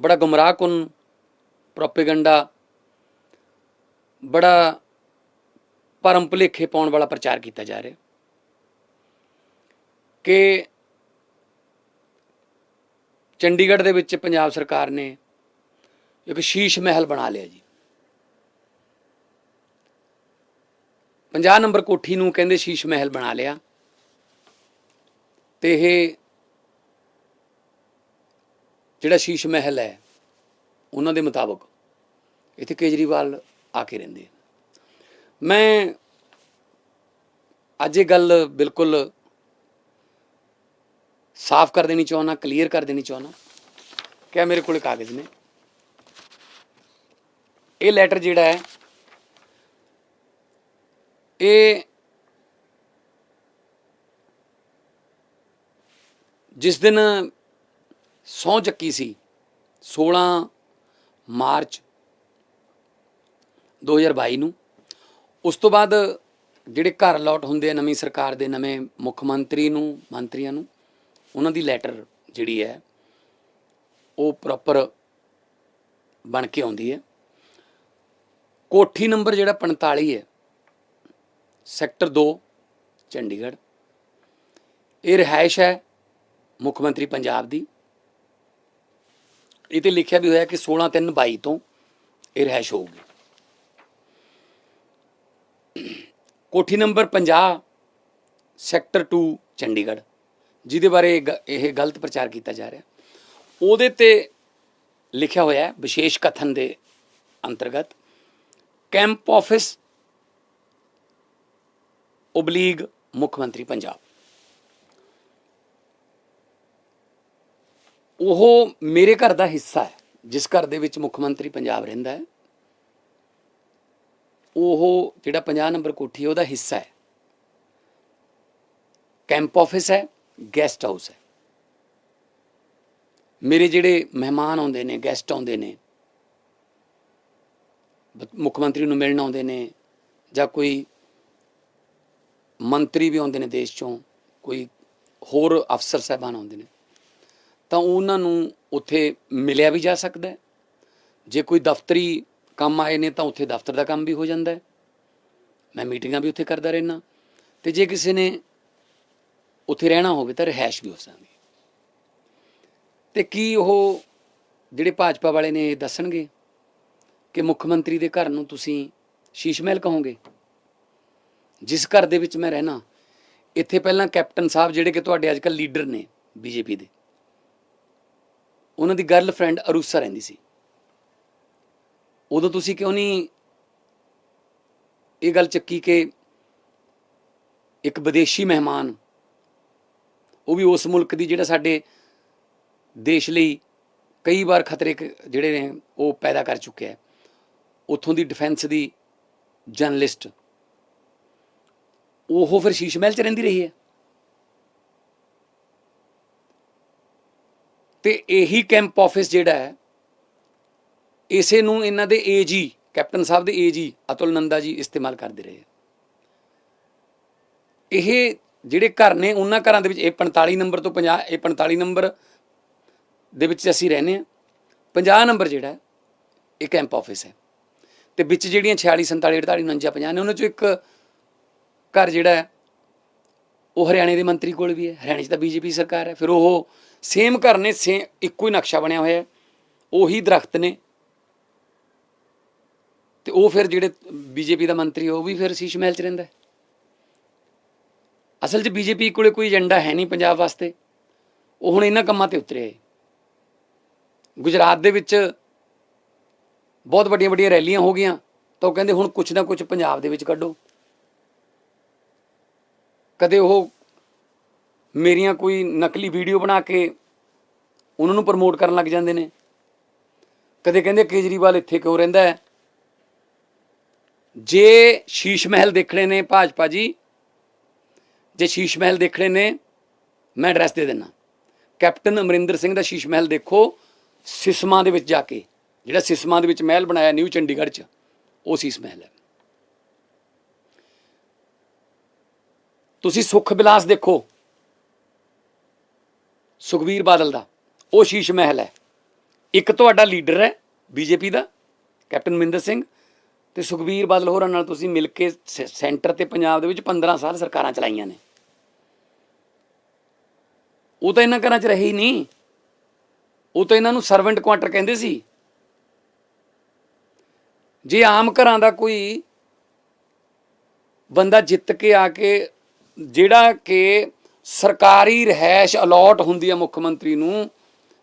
ਬੜਾ ਗੁੰਮਰਾਹਕੁਨ ਪ੍ਰੋਪੇਗੈਂਡਾ, ਬੜਾ ਭਰਮ ਭੁਲੇਖੇ ਪਾਉਣ ਵਾਲਾ ਪ੍ਰਚਾਰ ਕੀਤਾ ਜਾ ਰਿਹਾ। ਕਿ ਚੰਡੀਗੜ੍ਹ ਦੇ ਵਿੱਚ ਪੰਜਾਬ ਸਰਕਾਰ ਨੇ ਇੱਕ ਸ਼ੀਸ਼ ਮਹਿਲ ਬਣਾ ਲਿਆ ਜੀ। 50 ਨੰਬਰ ਕੋਠੀ ਨੂੰ ਕਹਿੰਦੇ ਸ਼ੀਸ਼ ਮਹਿਲ ਬਣਾ ਲਿਆ। ਤੇ ਇਹ ਜਿਹੜਾ ਸ਼ੀਸ਼ ਮਹਿਲ ਹੈ, ਉਹਨਾਂ ਦੇ ਮੁਤਾਬਕ ਇੱਥੇ ਕੇਜਰੀਵਾਲ ਆ ਕੇ ਰਹਿੰਦੇ ਮੈਂ ਅੱਜ ਇਹ ਗੱਲ ਬਿਲਕੁਲ ਸਾਫ਼ ਕਰ ਦੇਣੀ ਚਾਹੁੰਦਾ, ਕਲੀਅਰ ਕਰ ਦੇਣੀ ਚਾਹੁੰਦਾ। ਕਿ ਮੇਰੇ ਕੋਲ ਕਾਗਜ਼ ਨੇ? ਇਹ ਲੈਟਰ ਜਿਹੜਾ ਹੈ, ਇਹ ਜਿਸ ਦਿਨ ਸਹੁੰ ਚੱਕੀ ਸੀ 16 ਮਾਰਚ 2022 ਨੂੰ। ਉਸ ਤੋਂ ਬਾਅਦ ਜਿਹੜੇ ਘਰ ਅਲਾਟ ਹੁੰਦੇ ਆ ਨਵੀਂ ਸਰਕਾਰ ਦੇ, ਨਵੇਂ ਮੁੱਖ ਮੰਤਰੀ ਨੂੰ, ਮੰਤਰੀਆਂ ਨੂੰ, ਉਹਨਾਂ ਦੀ ਲੈਟਰ ਜਿਹੜੀ ਹੈ, ਉਹ ਪ੍ਰੋਪਰ ਬਣ ਕੇ ਆਉਂਦੀ ਹੈ। ਕੋਠੀ ਨੰਬਰ ਜਿਹੜਾ 45 ਹੈ, ਸੈਕਟਰ 2 ਚੰਡੀਗੜ੍ਹ। ਇਹ ਰਿਹਾਇਸ਼ ਹੈ ਮੁੱਖ ਮੰਤਰੀ ਪੰਜਾਬ ਦੀ। ਇਹ ਤੇ ਲਿਖਿਆ ਵੀ ਹੋਇਆ ਕਿ 16 3 22 ਤੋਂ ਇਹ ਰਿਹਾਇਸ਼ ਹੋਊਗੀ। ਕੋਠੀ ਨੰਬਰ 50 ਸੈਕਟਰ 2 ਚੰਡੀਗੜ੍ਹ, ਜਿਹਦੇ ਬਾਰੇ ਗ- ਇਹ ਗਲਤ ਪ੍ਰਚਾਰ ਕੀਤਾ ਜਾ ਰਿਹਾ। ਉਹਦੇ ਤੇ ਲਿਖਿਆ ਹੋਇਆ ਹੈ ਵਿਸ਼ੇਸ਼ ਕਥਨ ਦੇ ਅੰਤਰਗਤ ਕੈਂਪ ਆਫਿਸ ਓਬਲੀਗ ਮੁੱਖ ਮੰਤਰੀ ਪੰਜਾਬ। ਉਹ ਮੇਰੇ ਘਰ ਦਾ ਹਿੱਸਾ ਹੈ, ਜਿਸ ਘਰ ਦੇ ਵਿੱਚ ਮੁੱਖ ਮੰਤਰੀ ਪੰਜਾਬ ਰਹਿੰਦਾ ਹੈ। ਉਹ ਜਿਹੜਾ 50 ਨੰਬਰ ਕੋਠੀ ਹੈ, ਉਹਦਾ ਹਿੱਸਾ ਹੈ। ਕੈਂਪ ਆਫਿਸ ਹੈ, ਗੈਸਟ ਹਾਊਸ ਹੈ। ਮੇਰੇ ਜਿਹੜੇ ਮਹਿਮਾਨ ਆਉਂਦੇ ਨੇ, ਗੈਸਟ ਆਉਂਦੇ ਨੇ ਮੁੱਖ ਮੰਤਰੀ ਨੂੰ ਮਿਲਣ ਆਉਂਦੇ ਨੇ, ਜਾਂ ਕੋਈ ਮੰਤਰੀ ਵੀ ਆਉਂਦੇ ਨੇ ਦੇਸ਼ ਚੋਂ, ਕੋਈ ਹੋਰ ਅਫਸਰ ਸਾਹਿਬਾਨ ਆਉਂਦੇ ਨੇ ਤਾਂ ਉਹਨਾਂ ਨੂੰ ਉੱਥੇ ਮਿਲਿਆ ਵੀ ਜਾ ਸਕਦਾ ਜੇ ਕੋਈ ਦਫ਼ਤਰੀ ਕੰਮ ਆਏ ਨੇ ਤਾਂ ਉੱਥੇ ਦਫ਼ਤਰ ਦਾ ਕੰਮ ਵੀ ਹੋ ਜਾਂਦਾ ਹੈ। ਮੈਂ ਮੀਟਿੰਗਾਂ ਵੀ ਉੱਥੇ ਕਰਦਾ ਰਹਿਣਾ ਤੇ ਜੇ ਕਿਸੇ ਨੇ ਉੱਥੇ ਰਹਿਣਾ ਹੋਵੇ ਤਾਂ ਰਹਿائش ਵੀ ਹੋ ਸਕਦੀ ਤੇ ਕੀ ਉਹ ਜਿਹੜੇ ਭਾਜਪਾ ਵਾਲੇ ਨੇ ਇਹ ਦੱਸਣਗੇ ਕਿ ਮੁੱਖ ਮੰਤਰੀ ਦੇ ਘਰ ਨੂੰ ਤੁਸੀਂ ਸ਼ੀਸ਼ ਮਹਿਲ ਕਹੋਗੇ? ਜਿਸ ਘਰ ਦੇ ਵਿੱਚ ਮੈਂ ਰਹਿਣਾ ਇੱਥੇ ਪਹਿਲਾਂ ਕੈਪਟਨ ਸਾਹਿਬ ਜਿਹੜੇ ਕਿ ਤੁਹਾਡੇ ਅੱਜਕੱਲ ਲੀਡਰ ਨੇ ਬੀਜੇਪੀ ਦੇ ਉਹਨਾਂ ਦੀ ਗਰਲਫ੍ਰੈਂਡ ਅਰੂਸਾ ਰਹਿੰਦੀ ਸੀ। ਉਦੋਂ ਤੁਸੀਂ ਕਿਉਂ ਨਹੀਂ ਇਹ ਗੱਲ ਚੱਕੀ ਕਿ ਇੱਕ ਵਿਦੇਸ਼ੀ ਮਹਿਮਾਨ, ਉਹ ਵੀ ਉਸ ਮੁਲਕ ਦੀ ਜਿਹੜਾ ਸਾਡੇ ਦੇਸ਼ ਲਈ ਕਈ ਵਾਰ ਖਤਰੇ ਜਿਹੜੇ ਨੇ, ਉਹ ਪੈਦਾ ਕਰ ਚੁੱਕਿਆ ਹੈ। ਉੱਥੋਂ ਦੀ ਡਿਫੈਂਸ ਦੀ ਜਰਨਲਿਸਟ ਉਹ ਫਿਰ ਸ਼ੀਸ਼ ਮਹਿਲ ਚ ਰਹਿੰਦੀ ਰਹੀ ਹੈ। ਤੇ ਇਹੀ ਕੈਂਪ ਆਫਿਸ ਜਿਹੜਾ ਹੈ, ਇਸੇ ਨੂੰ ਇਹਨਾਂ ਦੇ ਏਜੀ ਕੈਪਟਨ ਸਾਹਿਬ ਦੇ ਏਜੀ ਅਤੁਲ ਨੰਦਾ ਜੀ ਇਸਤੇਮਾਲ ਕਰਦੇ ਰਹੇ ਇਹ ਜਿਹੜੇ ਘਰ ਨੇ, ਉਹਨਾਂ ਘਰਾਂ ਦੇ ਵਿੱਚ ਇਹ 45 ਨੰਬਰ ਤੋਂ 50 ਇਹ 45 ਨੰਬਰ ਦੇ ਵਿੱਚ ਅਸੀਂ ਰਹਿੰਦੇ ਆ 50 ਨੰਬਰ ਜਿਹੜਾ ਇਹ ਕੈਂਪ ਆਫਿਸ ਹੈ। ਤੇ ਵਿੱਚ ਜਿਹੜੀਆਂ 46 47 48 49 50 ਨੇ, ਉਹਨਾਂ ਚੋਂ ਇੱਕ ਘਰ ਜਿਹੜਾ ਹੈ ਉਹ ਹਰਿਆਣੇ ਦੇ ਮੰਤਰੀ ਕੋਲ ਵੀ ਹੈ, ਹਰਿਆਣੇ 'ਚ ਤਾਂ ਬੀਜੇਪੀ ਸਰਕਾਰ ਹੈ। ਫਿਰ ਉਹ ਸੇਮ ਘਰ ਨੇ ਸੇ ਇੱਕੋ ਹੀ ਨਕਸ਼ਾ ਬਣਿਆ ਹੋਇਆ ਹੈ। ਉਹੀ ਦਰਖਤ ਨੇ। ਤੇ ਉਹ ਫਿਰ ਜਿਹੜੇ ਬੀਜੇਪੀ ਦਾ ਮੰਤਰੀ, ਉਹ ਵੀ ਫਿਰ ਸ਼ੀਸ਼ ਮਹਿਲ 'ਚ ਰਹਿੰਦਾ ਅਸਲ 'ਚ ਬੀਜੇਪੀ ਕੋਲੇ ਕੋਈ ਏਜੰਡਾ ਹੈ ਨਹੀਂ ਪੰਜਾਬ ਵਾਸਤੇ। ਉਹ ਹੁਣ ਇਹਨਾਂ ਕੰਮਾਂ ਤੇ ਉਤਰੇ ਹੈ। ਗੁਜਰਾਤ ਦੇ ਵਿੱਚ ਬਹੁਤ ਵੱਡੀਆਂ ਵੱਡੀਆਂ ਰੈਲੀਆਂ ਹੋ ਗਈਆਂ ਤਾਂ ਉਹ ਕਹਿੰਦੇ ਹੁਣ ਕੁਝ ਨਾ ਕੁਝ ਪੰਜਾਬ ਦੇ ਵਿੱਚ ਕੱਢੋ। ਕਦੇ ਉਹ ਮੇਰੀਆਂ ਕੋਈ ਨਕਲੀ ਵੀਡੀਓ ਬਣਾ ਕੇ ਉਹਨਾਂ ਨੂੰ ਪ੍ਰਮੋਟ ਕਰਨ ਲੱਗ ਜਾਂਦੇ ਨੇ। ਕਦੇ ਕਹਿੰਦੇ ਕੇਜਰੀਵਾਲ ਇੱਥੇ ਕਿਉਂ ਰਹਿੰਦਾ ਹੈ? ਜੇ ਸ਼ੀਸ਼ ਮਹਿਲ ਦੇਖਣੇ ਨੇ ਭਾਜਪਾ ਜੀ, ਜੇ ਸ਼ੀਸ਼ ਮਹਿਲ ਦੇਖਣੇ ਨੇ, ਮੈਂ ਐਡਰੈਸ ਦੇ ਦਿੰਨਾ ਕੈਪਟਨ ਅਮਰਿੰਦਰ ਸਿੰਘ ਦਾ ਸ਼ੀਸ਼ ਮਹਿਲ ਦੇਖੋ, ਸਿਸਮਾ ਦੇ ਵਿੱਚ ਜਾ ਕੇ, ਜਿਹੜਾ ਸਿਸਮਾ ਦੇ ਵਿੱਚ ਮਹਿਲ ਬਣਾਇਆ, ਨਿਊ ਚੰਡੀਗੜ੍ਹ 'ਚ, ਉਹ ਸ਼ੀਸ਼ ਮਹਿਲ ਹੈ। ਤੁਸੀਂ ਸੁਖ ਵਿਲਾਸ ਦੇਖੋ। ਸੁਖਬੀਰ ਬਾਦਲ ਦਾ, ਉਹ ਸ਼ੀਸ਼ ਮਹਿਲ ਹੈ। ਇੱਕ ਤੁਹਾਡਾ ਲੀਡਰ ਹੈ, ਬੀਜੇਪੀ ਦਾ, ਕੈਪਟਨ ਅਮਰਿੰਦਰ ਸਿੰਘ। ਤੇ ਸੁਖਬੀਰ ਬਾਦਲ ਹੋਰਾਂ ਨਾਲ ਤੁਸੀਂ ਮਿਲ ਕੇ ਸ- ਸੈਂਟਰ ਤੇ ਪੰਜਾਬ ਦੇ ਵਿੱਚ 15 ਸਾਲ ਸਰਕਾਰਾਂ ਚਲਾਈਆਂ ਨੇ। ਉਹ ਤਾਂ ਇਹਨਾਂ ਘਰਾਂ 'ਚ ਰਹੇ ਹੀ ਨਹੀਂ। ਉਹ ਤਾਂ ਇਹਨਾਂ ਨੂੰ ਸਰਵੈਂਟ ਕੁਆਟਰ ਕਹਿੰਦੇ ਸੀ। ਜੇ ਆਮ ਘਰਾਂ ਦਾ ਕੋਈ ਬੰਦਾ ਜਿੱਤ ਕੇ ਆ ਕੇ ਜਿਹੜਾ ਕਿ ਸਰਕਾਰੀ ਰਹਿائش ਅਲੋਟ ਹੁੰਦੀ ਹੈ ਮੁੱਖ ਮੰਤਰੀ ਨੂੰ,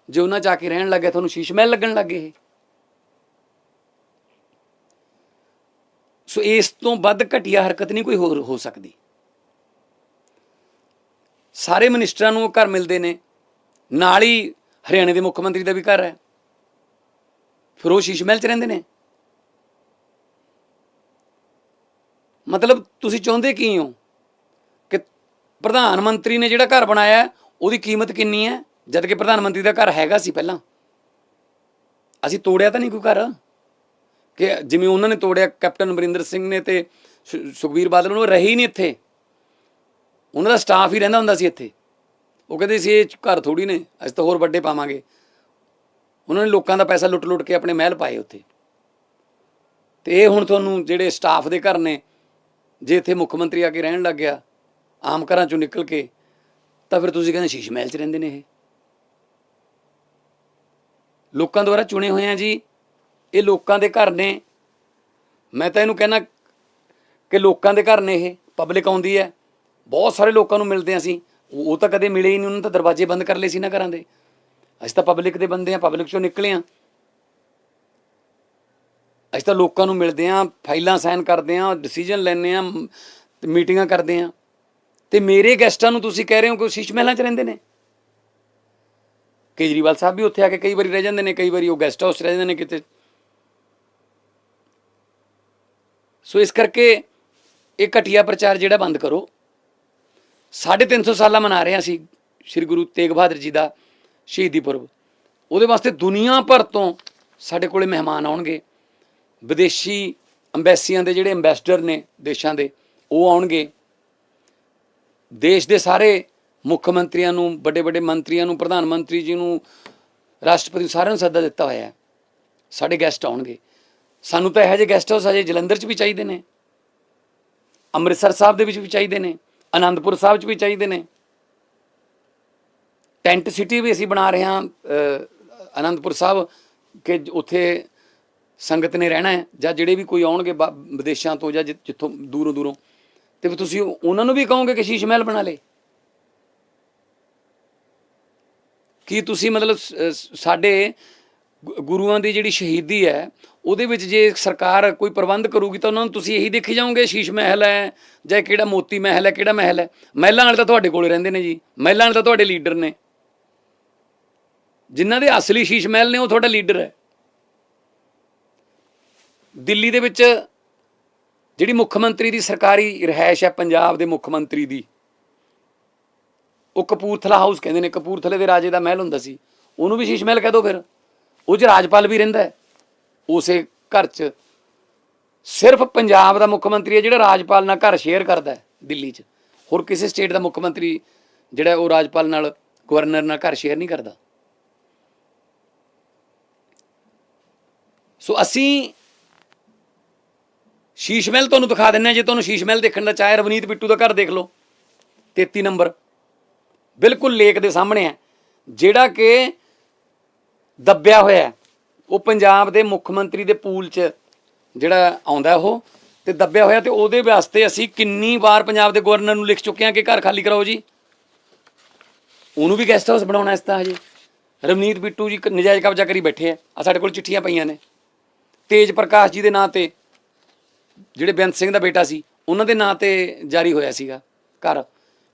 ਜੇ ਉਹਨਾਂ ਜਾ ਕੇ ਰਹਿਣ ਲੱਗੇ, ਤੁਹਾਨੂੰ ਸ਼ੀਸ਼ ਮਹਿਲ ਲੱਗਣ ਲੱਗੇ ਸੋ ਇਸ ਤੋਂ ਵੱਧ ਘਟੀਆ ਹਰਕਤ ਨਹੀਂ ਕੋਈ ਹੋਰ ਹੋ ਸਕਦੀ। ਸਾਰੇ ਮਨਿਸਟਰਾਂ ਨੂੰ ਘਰ ਮਿਲਦੇ ਨੇ। ਨਾਲ ਹੀ ਹਰਿਆਣੇ ਦੇ ਮੁੱਖ ਮੰਤਰੀ ਦਾ ਵੀ ਘਰ ਹੈ। ਫਿਰ ਉਹ ਸ਼ੀਸ਼ ਮਹਿਲ 'ਚ ਰਹਿੰਦੇ ਨੇ। ਮਤਲਬ ਤੁਸੀਂ ਚਾਹੁੰਦੇ ਕੀ ਹੋ? ਪ੍ਰਧਾਨ ਮੰਤਰੀ ਨੇ ਜਿਹੜਾ ਘਰ ਬਣਾਇਆ, ਉਹਦੀ ਕੀਮਤ ਕਿੰਨੀ ਹੈ? ਜਦ ਕਿ ਪ੍ਰਧਾਨ ਮੰਤਰੀ ਦਾ ਘਰ ਹੈਗਾ ਸੀ ਪਹਿਲਾਂ। ਅਸੀਂ ਤੋੜਿਆ ਤਾਂ ਨਹੀਂ ਕੋਈ ਘਰ? ਕਿ ਜਿਵੇਂ ਉਹਨਾਂ ਨੇ ਤੋੜਿਆ, ਕੈਪਟਨ ਅਮਰਿੰਦਰ ਸਿੰਘ ਨੇ ਤੇ ਸੁ- ਸੁਖਬੀਰ ਬਾਦਲ ਨੂੰ ਉਹ ਰਹੇ ਹੀ ਨਹੀਂ ਇੱਥੇ। ਉਹਨਾਂ ਦਾ ਸਟਾਫ ਹੀ ਰਹਿੰਦਾ ਹੁੰਦਾ ਸੀ ਇੱਥੇ। ਉਹ ਕਹਿੰਦੇ ਸੀ, ਇਹ ਘਰ ਥੋੜੀ ਨੇ, ਅਸੀਂ ਤਾਂ ਹੋਰ ਵੱਡੇ ਪਾਵਾਂਗੇ। ਉਹਨਾਂ ਨੇ ਲੋਕਾਂ ਦਾ ਪੈਸਾ ਲੁੱਟ-ਲੁੱਟ ਕੇ ਆਪਣੇ ਮਹਿਲ ਪਾਏ ਉੱਥੇ। ਤੇ ਇਹ ਹੁਣ ਤੁਹਾਨੂੰ ਜਿਹੜੇ ਸਟਾਫ ਦੇ ਘਰ ਨੇ, ਜੇ ਇੱਥੇ ਮੁੱਖ ਮੰਤਰੀ ਆ ਕੇ ਰਹਿਣ ਲੱਗ ਗਿਆ ਆਮ ਘਰਾਂ ਚੋਂ ਨਿਕਲ ਕੇ, ਤਾਂ ਫਿਰ ਤੁਸੀਂ ਕਹਿੰਦੇ ਸ਼ੀਸ਼ ਮਹਿਲ 'ਚ ਰਹਿੰਦੇ ਨੇ ਇਹ। ਲੋਕਾਂ ਦੁਆਰਾ ਚੁਣੇ ਹੋਏ ਆ ਜੀ, ਇਹ ਲੋਕਾਂ ਦੇ ਘਰ ਨੇ। ਮੈਂ ਤਾਂ ਇਹਨੂੰ ਕਹਿਣਾ ਕਿ ਲੋਕਾਂ ਦੇ ਘਰ ਨੇ ਇਹ, ਪਬਲਿਕ ਆਉਂਦੀ ਹੈ। ਬਹੁਤ ਸਾਰੇ ਲੋਕਾਂ ਨੂੰ ਮਿਲਦੇ ਹਾਂ ਅਸੀਂ। ਉਹ ਤਾਂ ਕਦੇ ਮਿਲੇ ਹੀ ਨਹੀਂ, ਉਹਨਾਂ ਤਾਂ ਦਰਵਾਜ਼ੇ ਬੰਦ ਕਰ ਲਏ ਸੀ ਨਾ ਘਰਾਂ ਦੇ। ਅਸੀਂ ਤਾਂ ਪਬਲਿਕ ਦੇ ਬੰਦੇ ਆ ਪਬਲਿਕ ਚੋਂ ਨਿਕਲੇ ਆ ਅਸੀਂ ਤਾਂ ਲੋਕਾਂ ਨੂੰ ਮਿਲਦੇ ਆ ਫਾਈਲਾਂ ਸਾਈਨ ਕਰਦੇ ਆ ਡਿਸੀਜਨ ਲੈਂਦੇ ਆ ਮੀਟਿੰਗਾਂ ਕਰਦੇ ਆ ਤੇ ਮੇਰੇ ਗੈਸਟਾਂ ਨੂੰ ਤੁਸੀਂ ਕਹਿ ਰਹੇ ਹੋ ਕਿ ਉਹ ਸ਼ੀਸ਼ ਮਹਿਲਾਂ 'ਚ ਰਹਿੰਦੇ ਨੇ? ਕੇਜਰੀਵਾਲ ਸਾਹਿਬ ਵੀ ਉੱਥੇ ਆ ਕੇ ਕਈ ਵਾਰੀ ਰਹਿ ਜਾਂਦੇ ਨੇ, ਕਈ ਵਾਰੀ ਉਹ ਗੈਸਟ ਹਾਊਸ ਰਹਿ ਜਾਂਦੇ ਨੇ ਕਿਤੇ। ਸੋ ਇਸ ਕਰਕੇ ਇਹ ਘਟੀਆ ਪ੍ਰਚਾਰ ਜਿਹੜਾ ਬੰਦ ਕਰੋ। 350 ਸਾਲਾਂ ਮਨਾ ਰਹੇ ਹਾਂ ਅਸੀਂ ਸ੍ਰੀ ਗੁਰੂ ਤੇਗ ਬਹਾਦਰ ਜੀ ਦਾ ਸ਼ਹੀਦੀ ਪੁਰਬ। ਉਹਦੇ ਵਾਸਤੇ ਦੁਨੀਆ ਭਰ ਤੋਂ ਸਾਡੇ ਕੋਲੇ ਮਹਿਮਾਨ ਆਉਣਗੇ। ਵਿਦੇਸ਼ੀ ਅੰਬੈਸੀਆਂ ਦੇ ਜਿਹੜੇ ਐਮਬੈਸਡਰ ਨੇ ਦੇਸ਼ਾਂ ਦੇ, ਉਹ ਆਉਣਗੇ। ਦੇਸ਼ ਦੇ ਸਾਰੇ ਮੁੱਖ ਮੰਤਰੀਆਂ ਨੂੰ ਵੱਡੇ ਵੱਡੇ ਮੰਤਰੀਆਂ ਨੂੰ ਪ੍ਰਧਾਨ ਮੰਤਰੀ ਜੀ ਨੂੰ ਰਾਸ਼ਟਰਪਤੀ ਨੂੰ ਸਾਰਿਆਂ ਨੂੰ ਸੱਦਾ ਦਿੱਤਾ ਹੋਇਆ ਹੈ। ਸਾਡੇ ਗੈਸਟ ਆਉਣਗੇ। ਸਾਨੂੰ ਤਾਂ ਇਹੋ ਜਿਹੇ ਗੈਸਟ ਹਾਊਸ ਅਜੇ ਜਲੰਧਰ 'ਚ ਵੀ ਚਾਹੀਦੇ ਨੇ। ਅੰਮ੍ਰਿਤਸਰ ਸਾਹਿਬ ਦੇ ਵਿੱਚ ਵੀ ਚਾਹੀਦੇ ਨੇ। ਆਨੰਦਪੁਰ ਸਾਹਿਬ 'ਚ ਵੀ ਚਾਹੀਦੇ ਨੇ। ਟੈਂਟ ਸਿਟੀ ਵੀ ਅਸੀਂ ਬਣਾ ਰਹੇ ਹਾਂ ਅ, ਆਨੰਦਪੁਰ ਸਾਹਿਬ ਕਿ ਉੱਥੇ ਸੰਗਤ ਨੇ ਰਹਿਣਾ ਹੈ ਜਾਂ ਜਿਹੜੇ ਵੀ ਕੋਈ ਆਉਣਗੇ ਬਾ- ਵਿਦੇਸ਼ਾਂ ਤੋਂ ਜਾਂ ਜਿ- ਜਿੱਥੋਂ ਦੂਰੋਂ ਦੂਰੋਂ ਤੇ ਫਿਰ ਤੁਸੀਂ ਉਹਨਾਂ ਨੂੰ ਵੀ ਕਹੋਗੇ ਕਿ ਸ਼ੀਸ਼ ਮਹਿਲ ਬਣਾ ਲੇ? ਕੀ ਤੁਸੀਂ ਮਤਲਬ ਸਾਡੇ ਗੁ- ਗੁਰੂਆਂ ਦੀ ਜਿਹੜੀ ਸ਼ਹੀਦੀ ਹੈ, ਉਹਦੇ ਵਿੱਚ ਜੇ ਸਰਕਾਰ ਕੋਈ ਪ੍ਰਬੰਧ ਕਰੂਗੀ ਤਾਂ ਉਹਨਾਂ ਨੂੰ ਤੁਸੀਂ ਇਹੀ ਦੇਖੀ ਜਾਓਗੇ, ਸ਼ੀਸ਼ ਮਹਿਲ ਹੈ ਜਾਂ ਕਿਹੜਾ ਮੋਤੀ ਮਹਿਲ ਹੈ, ਕਿਹੜਾ ਮਹਿਲ ਹੈ? ਮਹਿਲਾਂ ਵਾਲੇ ਤਾਂ ਤੁਹਾਡੇ ਕੋਲ ਰਹਿੰਦੇ ਨੇ ਜੀ, ਮਹਿਲਾਂ ਵਾਲੇ ਤਾਂ ਤੁਹਾਡੇ ਲੀਡਰ ਨੇ। ਜਿਨ੍ਹਾਂ ਦੇ ਅਸਲੀ ਸ਼ੀਸ਼ ਮਹਿਲ ਨੇ, ਉਹ ਤੁਹਾਡਾ ਲੀਡਰ ਹੈ। ਦਿੱਲੀ ਦੇ ਵਿੱਚ ਜਿਹੜੀ ਮੁੱਖ ਮੰਤਰੀ ਦੀ ਸਰਕਾਰੀ ਰਿਹਾਇਸ਼ ਹੈ ਪੰਜਾਬ ਦੇ ਮੁੱਖ ਮੰਤਰੀ ਦੀ, ਉਹ ਕਪੂਰਥਲਾ ਹਾਊਸ ਕਹਿੰਦੇ ਨੇ, ਕਪੂਰਥਲੇ ਦੇ ਰਾਜੇ ਦਾ ਮਹਿਲ ਹੁੰਦਾ ਸੀ, ਉਹਨੂੰ ਵੀ ਸ਼ੀਸ਼ ਮਹਿਲ ਕਹਿ ਦੋ ਫਿਰ, ਉਹ 'ਚ ਰਾਜਪਾਲ ਵੀ ਰਹਿੰਦਾ ਉਸੇ ਘਰ 'ਚ। ਸਿਰਫ ਪੰਜਾਬ ਦਾ ਮੁੱਖ ਮੰਤਰੀ ਹੈ ਜਿਹੜਾ ਰਾਜਪਾਲ ਨਾਲ ਘਰ ਸ਼ੇਅਰ ਕਰਦਾ ਦਿੱਲੀ 'ਚ। ਹੋਰ ਕਿਸੇ ਸਟੇਟ ਦਾ ਮੁੱਖ ਮੰਤਰੀ ਜਿਹੜਾ ਉਹ ਰਾਜਪਾਲ ਨਾਲ ਗਵਰਨਰ ਨਾਲ ਘਰ ਸ਼ੇਅਰ ਨਹੀਂ ਕਰਦਾ। ਸੋ ਅਸੀਂ ਸ਼ੀਸ਼ ਮਹਿਲ ਤੁਹਾਨੂੰ ਦਿਖਾ ਦਿੰਨੇ ਹਾਂ, ਜੇ ਤੁਹਾਨੂੰ ਸ਼ੀਸ਼ ਮਹਿਲ ਦੇਖਣ ਦਾ ਚਾਹੇ ਰਵਨੀਤ ਬਿੱਟੂ ਦਾ ਘਰ ਦੇਖ ਲਓ। 33 ਨੰਬਰ। ਬਿਲਕੁਲ ਲੇਕ ਦੇ ਸਾਹਮਣੇ ਹੈ। ਜਿਹੜਾ ਕਿ ਦੱਬਿਆ ਹੋਇਆ ਉਹ ਪੰਜਾਬ ਦੇ ਮੁੱਖ ਮੰਤਰੀ ਦੇ ਪੂਲ 'ਚ ਜਿਹੜਾ ਆਉਂਦਾ ਉਹ, ਤੇ ਦੱਬਿਆ ਹੋਇਆ ਤੇ ਉਹਦੇ ਵਾਸਤੇ ਅਸੀਂ ਕਿੰਨੀ ਵਾਰ ਪੰਜਾਬ ਦੇ ਗਵਰਨਰ ਨੂੰ ਲਿਖ ਚੁੱਕੇ ਹਾਂ ਕਿ ਘਰ ਖਾਲੀ ਕਰਾਓ ਜੀ। ਉਹਨੂੰ ਵੀ ਗੈਸਟ ਹਾਊਸ ਬਣਾਉਣਾ ਇਸ ਤਾਂ ਹਜੇ। ਰਵਨੀਤ ਬਿੱਟੂ ਜੀ ਨਜਾਇਜ਼ ਕਬਜ਼ਾ ਕਰੀ ਬੈਠੇ ਆ। ਆ ਸਾਡੇ ਕੋਲ ਚਿੱਠੀਆਂ ਪਈਆਂ ਨੇ। ਤੇਜ ਪ੍ਰਕਾਸ਼ ਜੀ ਦੇ ਨਾਂ ਤੇ। ਜਿਹੜੇ ਬੇਅੰਤ ਸਿੰਘ ਦਾ ਬੇਟਾ ਸੀ ਉਹਨਾਂ ਦੇ ਨਾਂ ਤੇ ਜਾਰੀ ਹੋਇਆ ਸੀਗਾ ਘਰ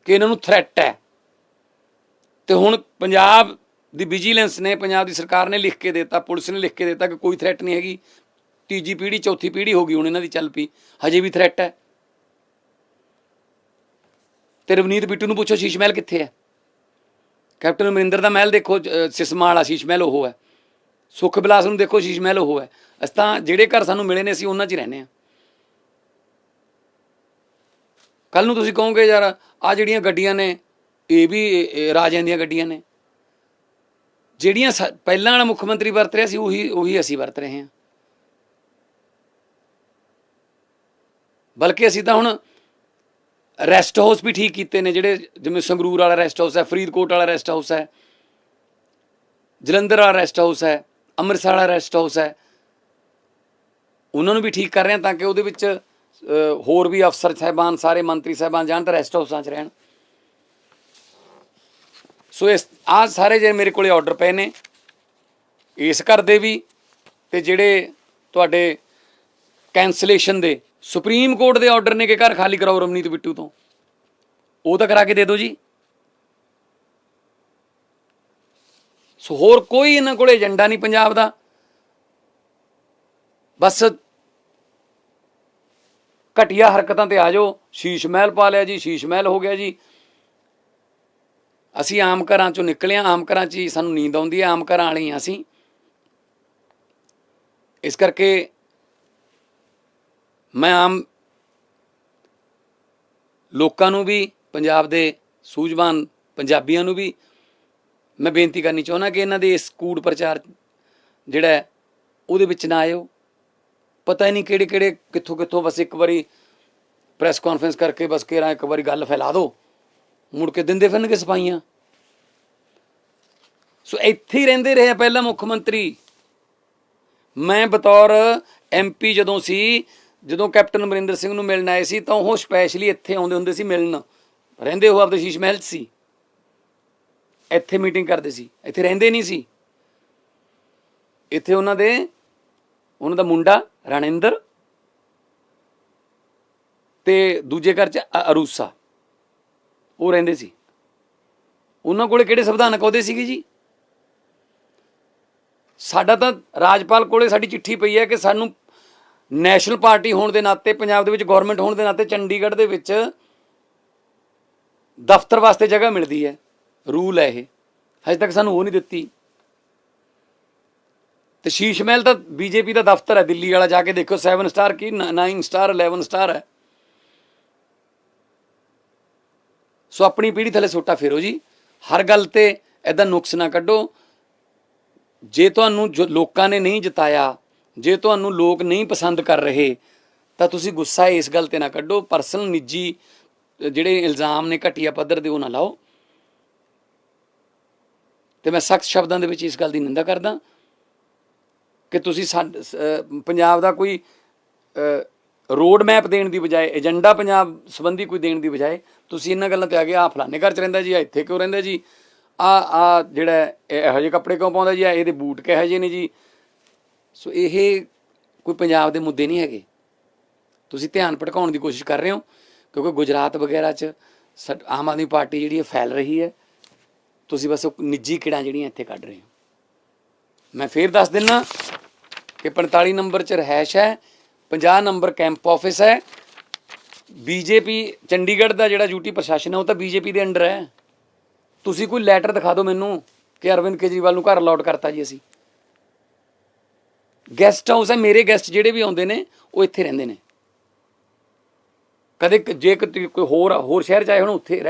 ਕਿ ਇਹਨਾਂ ਨੂੰ ਥ੍ਰੈਟ ਹੈ। ਤੇ ਹੁਣ ਪੰਜਾਬ ਦੀ ਵਿਜੀਲੈਂਸ ਨੇ ਪੰਜਾਬ ਦੀ ਸਰਕਾਰ ਨੇ ਲਿਖ ਕੇ ਦਿੱਤਾ ਪੁਲਿਸ ਨੇ ਲਿਖ ਕੇ ਦਿੱਤਾ ਕਿ ਕੋਈ ਥ੍ਰੈਟ ਨਹੀਂ ਹੈਗੀ। ਤੀਜੀ ਪੀੜ੍ਹੀ ਚੌਥੀ ਪੀੜ੍ਹੀ ਹੋ ਗਈ ਹੁਣ ਇਹਨਾਂ ਦੀ ਚੱਲ ਪਈ ਹਜੇ ਵੀ ਥ੍ਰੈਟ ਹੈ। ਤੇ ਰਵਨੀਤ ਬਿੱਟੂ ਨੂੰ ਪੁੱਛੋ ਸ਼ੀਸ਼ ਮਹਿਲ ਕਿੱਥੇ ਹੈ? ਕੈਪਟਨ ਅਮਰਿੰਦਰ ਦਾ ਮਹਿਲ ਦੇਖੋ ਅ, ਸਿਸਮਾ ਵਾਲਾ ਸ਼ੀਸ਼ ਮਹਿਲ ਉਹ ਹੈ। ਸੁਖ ਬਿਲਾਸ ਨੂੰ ਦੇਖੋ ਸ਼ੀਸ਼ ਮਹਿਲ ਉਹ ਹੈ। ਅਸੀਂ ਤਾਂ ਜਿਹੜੇ ਘਰ ਸਾਨੂੰ ਮਿਲੇ ਨੇ ਅਸੀਂ ਉਹਨਾਂ 'ਚ ਹੀ ਰਹਿੰਦੇ ਹਾਂ। ਕੱਲ ਨੂੰ ਤੁਸੀਂ ਕਹੋਗੇ ਯਾਰ ਆ ਜਿਹੜੀਆਂ ਗੱਡੀਆਂ ਨੇ, ਇਹ ਵੀ ਰਾਜਿਆਂ ਦੀਆਂ ਗੱਡੀਆਂ ਨੇ। ਜਿਹੜੀਆਂ ਸਾ- ਪਹਿਲਾਂ ਵਾਲਾ ਮੁੱਖ ਮੰਤਰੀ ਵਰਤ ਰਿਹਾ ਸੀ, ਉਹੀ ਉਹੀ ਅਸੀਂ ਵਰਤ ਰਹੇ ਹਾਂ। ਬਲਕਿ ਅਸੀਂ ਤਾਂ ਹੁਣ ਰੈਸਟ ਹਾਊਸ ਵੀ ਠੀਕ ਕੀਤੇ ਨੇ, ਜਿਹੜੇ ਜਿਵੇਂ ਸੰਗਰੂਰ ਵਾਲਾ ਰੈਸਟ ਹਾਊਸ ਹੈ, ਫਰੀਦਕੋਟ ਵਾਲਾ ਰੈਸਟ ਹਾਊਸ ਹੈ, ਜਲੰਧਰ ਵਾਲਾ ਰੈਸਟ ਹਾਊਸ ਹੈ, ਅੰਮ੍ਰਿਤਸਰ ਵਾਲਾ ਰੈਸਟ ਹਾਊਸ ਹੈ। ਉਹਨਾਂ ਨੂੰ ਵੀ ਠੀਕ ਕਰ ਰਹੇ ਹਾਂ ਤਾਂ ਕਿ ਉਹਦੇ ਵਿੱਚ ਹੋਰ ਵੀ ਅਫਸਰ ਸਾਹਿਬਾਨ, ਸਾਰੇ ਮੰਤਰੀ ਸਾਹਿਬਾਨ ਜਾਣ ਤਾਂ ਰੈਸਟ ਹਾਊਸਾਂ 'ਚ ਰਹਿਣ। ਸੋ ਇਸ ਆ ਸਾਰੇ ਜਿਹੜੇ ਮੇਰੇ ਕੋਲੇ ਆਰਡਰ ਪਏ ਨੇ, ਇਸ ਘਰ ਦੇ ਵੀ ਤੇ ਜਿਹੜੇ ਤੁਹਾਡੇ ਕੈਂਸਲੇਸ਼ਨ ਦੇ ਸੁਪਰੀਮ ਕੋਰਟ ਦੇ ਆਰਡਰ ਨੇ ਕਿ ਘਰ ਖਾਲੀ ਕਰਾਓ ਰਮਨੀਤ ਬਿੱਟੂ ਤੋਂ? ਉਹ ਤਾਂ ਕਰਾ ਕੇ ਦੇ ਦਿਓ ਜੀ। ਸੋ ਹੋਰ ਕੋਈ ਇਹਨਾਂ ਕੋਲੇ ਏਜੰਡਾ ਨਹੀਂ ਪੰਜਾਬ ਦਾ। ਬਸ ਘਟੀਆ ਹਰਕਤਾਂ ਤੇ ਆ ਜਾਓ। ਸ਼ੀਸ਼ ਮਹਿਲ ਪਾ ਲਿਆ ਜੀ, ਸ਼ੀਸ਼ ਮਹਿਲ ਹੋ ਗਿਆ ਜੀ। ਅਸੀਂ ਆਮ ਘਰਾਂ ਚੋਂ ਨਿਕਲੇ ਹਾਂ ਆਮ ਘਰਾਂ 'ਚ ਹੀ ਸਾਨੂੰ ਨੀਂਦ ਆਉਂਦੀ ਹੈ, ਆਮ ਘਰਾਂ ਵਾਲੇ ਹੀ ਹਾਂ ਅਸੀਂ। ਇਸ ਕਰਕੇ ਮੈਂ ਆਮ ਲੋਕਾਂ ਨੂੰ ਵੀ, ਪੰਜਾਬ ਦੇ ਸੂਝਵਾਨ ਪੰਜਾਬੀਆਂ ਨੂੰ ਵੀ ਮੈਂ ਬੇਨਤੀ ਕਰਨੀ ਚਾਹੁੰਦਾ ਕਿ ਇਹਨਾਂ ਦੇ ਇਸ ਕੂੜ ਪ੍ਰਚਾਰ ਜਿਹੜਾ ਉਹਦੇ ਵਿੱਚ ਨਾ ਆਇਓ। ਪਤਾ ਹੀ ਨਹੀਂ ਕਿਹੜੇ ਕਿਹੜੇ, ਕਿੱਥੋਂ ਕਿੱਥੋਂ ਬਸ ਇੱਕ ਵਾਰੀ ਪ੍ਰੈਸ ਕਾਨਫਰੰਸ ਕਰਕੇ ਬਸ ਕਿਹੜਾ ਇੱਕ ਵਾਰੀ ਗੱਲ ਫੈਲਾ ਦਿਓ ਮੁੜ ਕੇ ਦਿੰਦੇ ਫਿਰਨਗੇ ਸਫਾਈਆਂ ਸੋ ਇੱਥੇ ਹੀ ਰਹਿੰਦੇ ਰਹੇ ਆ ਪਹਿਲਾਂ ਮੁੱਖ ਮੰਤਰੀ। ਮੈਂ ਬਤੌਰ ਐਮਪੀ ਜਦੋਂ ਸੀ, ਜਦੋਂ ਕੈਪਟਨ ਅਮਰਿੰਦਰ ਸਿੰਘ ਨੂੰ ਮਿਲਣ ਆਏ ਸੀ, ਤਾਂ ਉਹ ਸਪੈਸ਼ਲੀ ਇੱਥੇ ਆਉਂਦੇ ਹੁੰਦੇ ਸੀ ਮਿਲਣ। ਰਹਿੰਦੇ ਉਹ ਆਪਦੇ ਸ਼ੀਸ਼ ਮਹਿਲ 'ਚ ਸੀ। ਇੱਥੇ ਮੀਟਿੰਗ ਕਰਦੇ ਸੀ। ਇੱਥੇ ਰਹਿੰਦੇ ਨਹੀਂ ਸੀ। ਇੱਥੇ ਉਹਨਾਂ ਦੇ ਉਹਨਾਂ ਦਾ ਮੁੰਡਾ ਰਣਿੰਦਰ ਤੇ ਦੂਜੇ ਘਰ 'ਚ ਅ- ਅਰੂਸਾ। ਉਹ ਰਹਿੰਦੇ ਸੀ। ਉਹਨਾਂ ਕੋਲੇ ਕਿਹੜੇ ਸੰਵਿਧਾਨਕ ਅਹੁਦੇ ਸੀਗੇ ਜੀ? ਸਾਡਾ ਤਾਂ ਰਾਜਪਾਲ ਕੋਲੇ ਸਾਡੀ ਚਿੱਠੀ ਪਈ ਹੈ ਕਿ ਸਾਨੂੰ ਨੈਸ਼ਨਲ ਪਾਰਟੀ ਹੋਣ ਦੇ ਨਾਤੇ, ਪੰਜਾਬ ਦੇ ਵਿੱਚ ਗਵਰਨਮੈਂਟ ਹੋਣ ਦੇ ਨਾਤੇ ਚੰਡੀਗੜ੍ਹ ਦੇ ਵਿੱਚ ਦਫ਼ਤਰ ਵਾਸਤੇ ਜਗ੍ਹਾ ਮਿਲਦੀ ਹੈ। ਰੂਲ ਹੈ ਇਹ। ਹਜੇ ਤੱਕ ਸਾਨੂੰ ਉਹ ਨਹੀਂ ਦਿੱਤੀ। ਤੇ ਸ਼ੀਸ਼ ਮਹਿਲ ਤਾਂ ਬੀਜੇਪੀ ਦਾ ਦਫ਼ਤਰ ਹੈ, ਦਿੱਲੀ ਵਾਲਾ ਜਾ ਕੇ ਦੇਖੋ 7 ਸਟਾਰ ਕੀ 9 ਸਟਾਰ 11 ਸਟਾਰ ਹੈ। ਸੋ ਆਪਣੀ ਪੀੜ੍ਹੀ ਥੱਲੇ ਸੋਟਾ ਫੇਰੋ ਜੀ। ਹਰ ਗੱਲ ਤੇ ਐਦਾਂ ਨੁਕਸ ਨਾ ਕੱਢੋ। ਜੇ ਤੁਹਾਨੂੰ ਜੋ ਲੋਕਾਂ ਨੇ ਨਹੀਂ ਜਿਤਾਇਆ, ਜੇ ਤੁਹਾਨੂੰ ਲੋਕ ਨਹੀਂ ਪਸੰਦ ਕਰ ਰਹੇ, ਤਾਂ ਤੁਸੀਂ ਗੁੱਸਾ ਇਸ ਗੱਲ ਤੇ ਨਾ ਕੱਢੋ। ਪਰਸਨਲ ਨਿੱਜੀ ਜਿਹੜੇ ਇਲਜ਼ਾਮ ਨੇ ਘਟੀਆ ਪੱਧਰ ਦੇ ਉਹ ਨਾ ਲਾਓ। ਤੇ ਮੈਂ ਸਖਤ ਸ਼ਬਦਾਂ ਦੇ ਵਿੱਚ ਇਸ ਗੱਲ ਦੀ ਨਿੰਦਾ ਕਰਦਾ। ਕਿ ਤੁਸੀਂ ਸਾਡ- ਸ- ਪੰਜਾਬ ਦਾ ਕੋਈ ਰੋਡ ਮੈਪ ਦੇਣ ਦੀ ਬਜਾਏ ਏਜੰਡਾ ਪੰਜਾਬ ਸੰਬੰਧੀ ਕੋਈ ਦੇਣ ਦੀ ਬਜਾਏ, ਤੁਸੀਂ ਇਹਨਾਂ ਗੱਲਾਂ ਤੇ ਆ ਗਏ ਆ ਫਲਾਣੇ ਘਰ ਚ ਰਹਿੰਦਾ ਜੀ ਆ ਇੱਥੇ ਕਿਉਂ ਰਹਿੰਦਾ ਜੀ? ਆ ਆ ਜਿਹੜਾ ਇਹ, ਇਹੋ ਜਿਹੇ ਕੱਪੜੇ ਕਿਉਂ ਪਾਉਂਦਾ ਜੀ? ਆ ਇਹਦੇ ਬੂਟ ਕਿਹੋ ਜਿਹੇ ਨੇ ਜੀ? ਸੋ ਇਹ ਕੋਈ ਪੰਜਾਬ ਦੇ ਮੁੱਦੇ ਨਹੀਂ ਹੈਗੇ। ਤੁਸੀਂ ਧਿਆਨ ਭਟਕਾਉਣ ਦੀ ਕੋਸ਼ਿਸ਼ ਕਰ ਰਹੇ ਹੋ, ਕਿਉਂਕਿ ਗੁਜਰਾਤ ਵਗੈਰਾ 'ਚ ਸਾ- ਆਮ ਆਦਮੀ ਪਾਰਟੀ ਜਿਹੜੀ ਹੈ, ਫੈਲ ਰਹੀ ਹੈ। ਤੁਸੀਂ ਬਸ ਉਹ ਨਿੱਜੀ ਕਿੜਾਂ ਜਿਹੜੀਆਂ ਇੱਥੇ ਕੱਢ ਰਹੇ ਹੋ। ਮੈਂ ਫੇਰ ਦੱਸ ਦਿੰਨਾ ਕਿ 45 ਨੰਬਰ 'ਚ ਰਹਿਸ਼ ਹੈ 50 ਨੰਬਰ ਕੈਂਪ ਆਫਿਸ ਹੈ। ਬੀਜੇਪੀ ਚੰਡੀਗੜ੍ਹ ਦਾ ਜਿਹੜਾ ਡਿਊਟੀ ਪ੍ਰਸ਼ਾਸਨ ਹੈ, ਉਹ ਤਾਂ ਬੀਜੇਪੀ ਦੇ ਅੰਡਰ ਹੈ। ਤੁਸੀਂ ਕੋਈ ਲੈਟਰ ਦਿਖਾ ਦਿਓ ਮੈਨੂੰ ਕਿ ਅਰਵਿੰਦ ਕੇਜਰੀਵਾਲ ਨੂੰ ਘਰ ਅਲਾਟ ਕਰਤਾ ਜੀ ਅਸੀਂ। ਗੈਸਟ ਹਾਊਸ ਹੈ, ਮੇਰੇ ਗੈਸਟ ਜਿਹੜੇ ਵੀ ਆਉਂਦੇ ਨੇ, ਉਹ ਇੱਥੇ ਰਹਿੰਦੇ ਨੇ। ਕਦੇ ਜੇ ਕੋਈ ਹੋਰ ਹੋਰ ਸ਼ਹਿਰ 'ਚ ਆਏ ਹੁਣ ਉੱਥੇ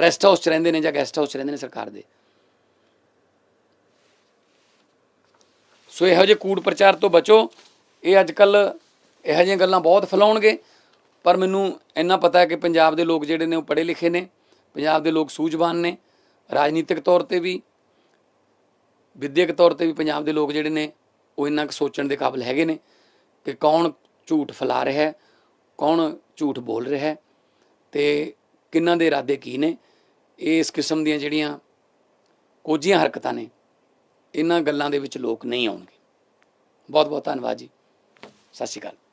ਰੈਸਟ ਹਾਊਸ ਚ ਰਹਿੰਦੇ ਨੇ ਜਾਂ ਗੈਸਟ ਹਾਊਸ ਚ ਰਹਿੰਦੇ ਨੇ ਸਰਕਾਰ ਦੇ। ਸੋ ਇਹੋ ਜਿਹੇ ਕੂੜ ਪ੍ਰਚਾਰ ਤੋਂ ਬਚੋ। ਇਹ ਅੱਜ ਕੱਲ ਇਹੋ ਜਿਹੀਆਂ ਗੱਲਾਂ ਬਹੁਤ ਫੈਲਾਉਣਗੇ। ਪਰ ਮੈਨੂੰ ਇੰਨਾ ਪਤਾ ਹੈ ਕਿ ਪੰਜਾਬ ਦੇ ਲੋਕ ਜਿਹੜੇ ਨੇ ਉਹ ਪੜ੍ਹੇ ਲਿਖੇ ਨੇ। ਪੰਜਾਬ ਦੇ ਲੋਕ ਸੂਝਵਾਨ ਨੇ। ਰਾਜਨੀਤਿਕ ਤੌਰ ਤੇ ਵੀ, ਵਿਦਿਅਕ ਤੌਰ ਤੇ ਵੀ ਪੰਜਾਬ ਦੇ ਲੋਕ ਜਿਹੜੇ ਨੇ ਉਹ ਇੰਨਾ ਕੁ ਸੋਚਣ ਦੇ ਕਾਬਿਲ ਹੈਗੇ ਨੇ ਕਿ ਕੌਣ ਝੂਠ ਫੈਲਾ ਰਿਹਾ ਹੈ, ਕੌਣ ਝੂਠ ਬੋਲ ਰਿਹਾ ਹੈ ਤੇ ਕਿੰਨਾਂ ਦੇ ਇਰਾਦੇ ਕੀ ਨੇ। ਇਸ ਕਿਸਮ ਦੀਆਂ ਜਿਹੜੀਆਂ ਕੋਝੀਆਂ ਹਰਕਤਾਂ ਨੇ। ਇਹਨਾਂ ਗੱਲਾਂ ਦੇ ਵਿੱਚ ਲੋਕ ਨਹੀਂ ਆਉਣਗੇ। ਬਹੁਤ ਬਹੁਤ ਧੰਨਵਾਦ ਜੀ। ਸਤਿ ਸ਼੍ਰੀ ਅਕਾਲ।